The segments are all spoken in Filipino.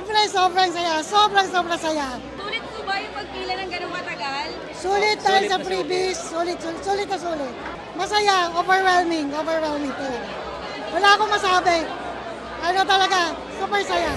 Siyempre, sobrang saya. Sobrang, sobrang saya. Sulit po ba yung pagpila ng ganung matagal? Sulit tayo Sulit sa na freebies. Sulit, sulit, sulit na sulit. Masaya, overwhelming, overwhelming talaga. Wala akong masabi. Ano talaga, super saya.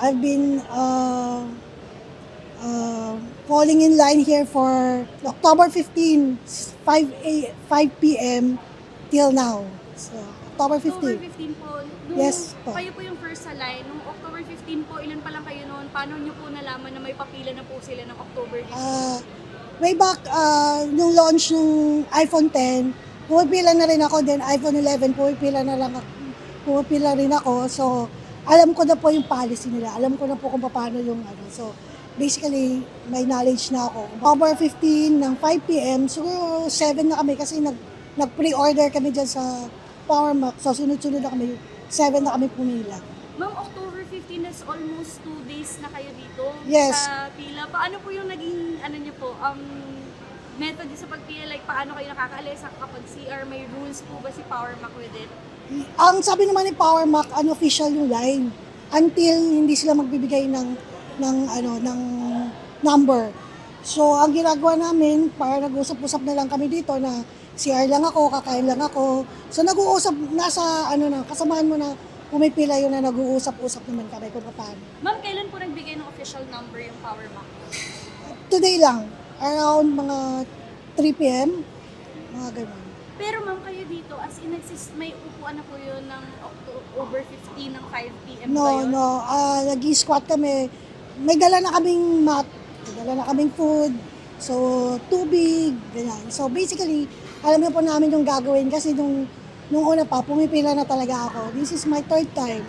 I've been uh, uh, falling in line here for October 15, 5, a, 5 p.m. till now. So, October 15. October 15 po. Nung Yes po. Kayo po yung first sa line. Nung October 15 po, ilan pa lang kayo noon? Paano nyo po nalaman na may papila na po sila ng October 15? Uh, way back uh, nung launch ng iPhone 10, pumipila na rin ako, then iPhone 11, pumipila na lang ako, pumipila rin ako. So, alam ko na po yung policy nila. Alam ko na po kung paano yung ano. So, basically, may knowledge na ako. October 15 ng 5 p.m., siguro 7 na kami kasi nag, nag-pre-order kami dyan sa PowerMac. So, sunod-sunod na kami. 7 na kami pumila. Ma'am, October 15 is almost two days na kayo dito Yes. sa pila. Paano po yung naging, ano nyo po, um, method sa pagpila? Like, paano kayo nakakaalis kapag CR? May rules po ba si Power Mac with it? Ang sabi naman ni Power Mac, unofficial yung line until hindi sila magbibigay ng ng ano ng number. So ang ginagawa namin para nag-usap-usap na lang kami dito na CR lang ako, kakain lang ako. So nag-uusap nasa ano na kasamahan mo na pumipila yun na nag-uusap-usap naman kami kung paano. Ma'am, kailan po nagbigay ng official number yung Power Mac? Today lang, around mga 3 p.m. mga ganun. Pero ma'am, kayo dito, as in, nagsis, may upuan na po yun ng October 15 ng 5 p.m. ba No, yun? no. ah nag-squat kami. May dala na kaming mat, may dala na kaming food, so tubig, ganyan. So basically, alam na po namin yung gagawin kasi nung, nung una pa, pumipila na talaga ako. This is my third time.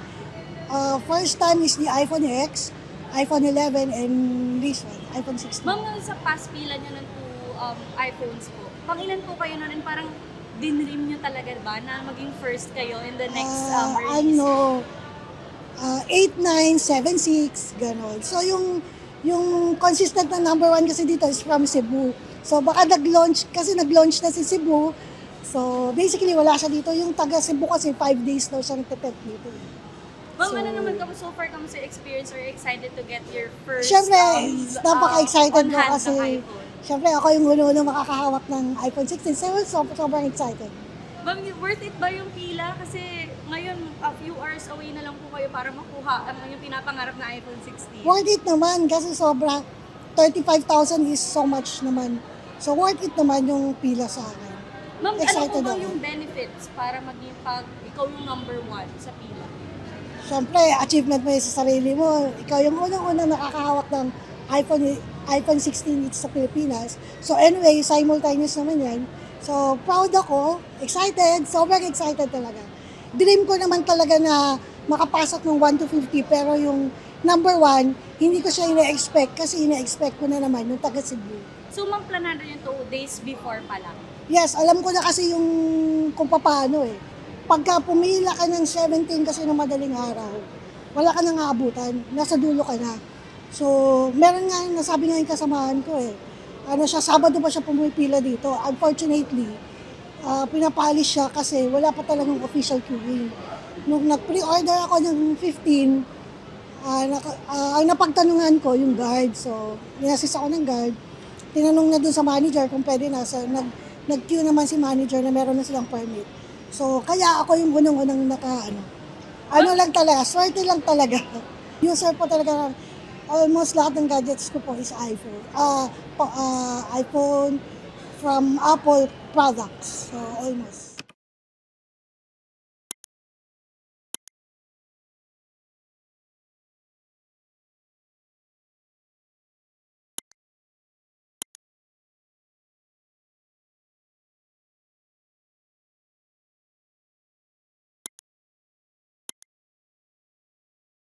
Uh, first time is the iPhone X, iPhone 11, and this one, iPhone 16. Ma'am, sa past pila nyo ng two um, iPhones po, pang ilan po kayo nun? And parang dinream nyo talaga ba na maging first kayo in the next um, Ah, release? ano, ah, 8, 9, 7, 6, gano'n. So yung, yung consistent na number one kasi dito is from Cebu. So baka nag-launch, kasi nag-launch na si Cebu. So basically wala siya dito. Yung taga Cebu kasi 5 days daw siya nagtitest dito. Ma'am, So- ano naman kamo so far kamo sa experience or excited to get your first Siyempre, um, napaka-excited uh, ko kasi? Siyempre ako yung uno-uno makakahawak ng iPhone 16. So so- sobrang excited. Ma'am, worth it ba yung pila? Kasi ngayon, a few hours away na lang po kayo para makuha ang yung pinapangarap na iPhone 16. Worth it naman kasi sobra 35,000 is so much naman. So worth it naman yung pila sa akin. Ma'am, ano Excited po ba yung benefits para maging pag ikaw yung number one sa pila? Siyempre, achievement mo yun sa sarili mo. Ikaw yung unang-unang nakakahawak ng iPhone iPhone 16 dito sa Pilipinas. So anyway, simultaneous naman yan. So proud ako, excited, sobrang excited talaga. Dream ko naman talaga na makapasok ng 1 to 50 pero yung number 1, hindi ko siya ina-expect kasi ina-expect ko na naman yung taga Cebu. So, ma'am, planado yung two days before pa lang. Yes, alam ko na kasi yung kung paano eh. Pagka pumila ka ng 17 kasi ng madaling araw, wala ka nang aabutan, nasa dulo ka na. So, meron nga, nasabi nga yung kasamahan ko eh. Ano siya, Sabado pa siya pumipila dito. Unfortunately, ah, pinapalis siya kasi wala pa talagang official queuing. Nung nag-pre-order ako ng 15, ah, naka- ah, ang napagtanungan ko yung guard. So, inassist ako ng guard. Tinanong na dun sa manager kung pwede na. So, nag, nag-queue naman si manager na meron na silang permit. So, kaya ako yung unang-unang naka, ano, ano lang talaga, swerte lang talaga. User po talaga, almost lahat ng gadgets ko po is iPhone. Po- ah, iPhone from Apple products. So, almost.